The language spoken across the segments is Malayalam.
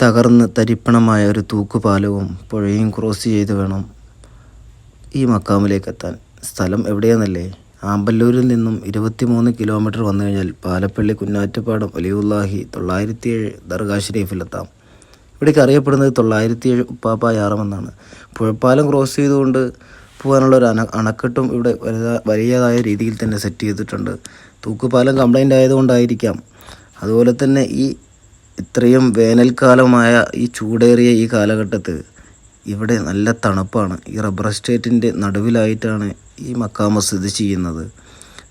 തകർന്ന് തരിപ്പണമായ ഒരു തൂക്കുപാലവും പുഴയും ക്രോസ് ചെയ്ത് വേണം ഈ മക്കാമിലേക്ക് എത്താൻ സ്ഥലം എവിടെയാണെന്നല്ലേ ആമ്പല്ലൂരിൽ നിന്നും ഇരുപത്തിമൂന്ന് കിലോമീറ്റർ വന്നു കഴിഞ്ഞാൽ പാലപ്പള്ളി കുന്നാറ്റുപാടം അലിയുല്ലാഹി തൊള്ളായിരത്തി ഏഴ് ദർഗാ ഷരീഫിലെത്താം ഇവിടേക്ക് അറിയപ്പെടുന്നത് തൊള്ളായിരത്തി ഏഴ് ഉപ്പാപ്പ യാറമെന്നാണ്. പുഴപ്പാലം ക്രോസ് ചെയ്തുകൊണ്ട് പോകാനുള്ള ഒരു അണ അണക്കെട്ടും ഇവിടെ വലിയതായ രീതിയിൽ തന്നെ സെറ്റ് ചെയ്തിട്ടുണ്ട്. തൂക്കുപാലം കംപ്ലൈന്റ് ആയതുകൊണ്ടായിരിക്കാം. അതുപോലെ തന്നെ ഈ ഇത്രയും വേനൽക്കാലമായ ഈ ചൂടേറിയ ഈ കാലഘട്ടത്ത് ഇവിടെ നല്ല തണുപ്പാണ്. ഈ റബ്ബർ എസ്റ്റേറ്റിന്റെ നടുവിലായിട്ടാണ് ഈ മക്കാമ സ്ഥിതി ചെയ്യുന്നത്.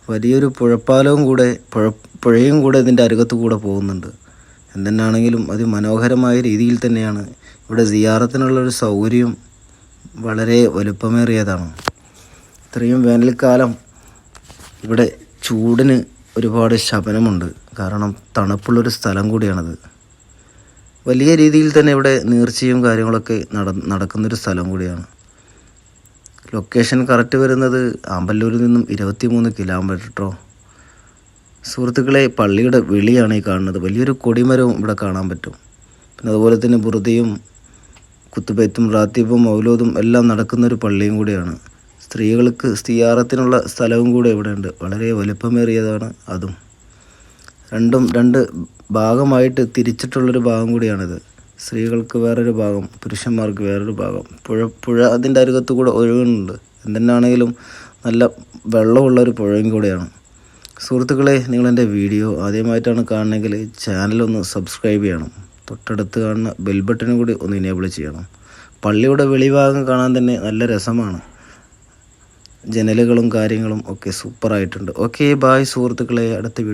വലിയൊരു പുഴപ്പാലവും കൂടെ പുഴ പുഴയും കൂടെ ഇതിന്റെ അരുകത്ത് കൂടെ പോകുന്നുണ്ട്. എന്തെന്നാണെങ്കിലും അതിമനോഹരമായ രീതിയിൽ തന്നെയാണ്. ഇവിടെ സിയാറത്തിനുള്ളൊരു സൗകര്യം വളരെ വലുപ്പമേറിയതാണ്. ഇത്രയും വേനൽക്കാലം ഇവിടെ ചൂടിന് ഒരുപാട് ശമനമുണ്ട്. കാരണം തണുപ്പുള്ളൊരു സ്ഥലം കൂടിയാണത്. വലിയ രീതിയിൽ തന്നെ ഇവിടെ നീർച്ചയും കാര്യങ്ങളൊക്കെ നട നടക്കുന്നൊരു സ്ഥലം കൂടിയാണ്. ലൊക്കേഷൻ കറക്റ്റ് വരുന്നത് ആമ്പല്ലൂരിൽ നിന്നും ഇരുപത്തി മൂന്ന് കിലോമീറ്റർ കേട്ടോ സുഹൃത്തുക്കളെ പള്ളിയുടെ വെളിയാണ് ഈ കാണുന്നത്. വലിയൊരു കൊടിമരവും ഇവിടെ കാണാൻ പറ്റും. പിന്നെ അതുപോലെ തന്നെ ബുറുദയും കുത്തുബൈത്തും റാത്തീബും മൗലോദും എല്ലാം നടക്കുന്നൊരു പള്ളിയും കൂടിയാണ്. സ്ത്രീകൾക്ക് സ്തിയാറത്തിനുള്ള സ്ഥലവും കൂടെ ഇവിടെയുണ്ട്. വളരെ വലിപ്പമേറിയതാണ് അതും. രണ്ടും രണ്ട് ഭാഗമായിട്ട് തിരിച്ചിട്ടുള്ളൊരു ഭാഗം കൂടിയാണിത്. സ്ത്രീകൾക്ക് വേറൊരു ഭാഗം പുരുഷന്മാർക്ക് വേറൊരു ഭാഗം. പുഴ പുഴ അതിന്റെ അരുകത്ത് കൂടെ ഒഴുകുന്നുണ്ട്. എന്തെന്നാണെങ്കിലും നല്ല വെള്ളമുള്ള ഒരു പുഴയും കൂടെയാണ്. സുഹൃത്തുക്കളെ നിങ്ങളെന്റെ വീഡിയോ ആദ്യമായിട്ടാണ് കാണണമെങ്കിൽ ചാനലൊന്ന് സബ്സ്ക്രൈബ് ചെയ്യണം. തൊട്ടടുത്ത് കാണുന്ന ബെൽ ബട്ടനും കൂടി ഒന്ന് ഇനേബിൾ ചെയ്യണം. പള്ളിയുടെ വെളിഭാഗം കാണാൻ തന്നെ നല്ല രസമാണ്. ജനലുകളും കാര്യങ്ങളും ഒക്കെ സൂപ്പറായിട്ടുണ്ട് ഓക്കെ ബായ് സുഹൃത്തുക്കളെ. അടുത്ത വീഡിയോ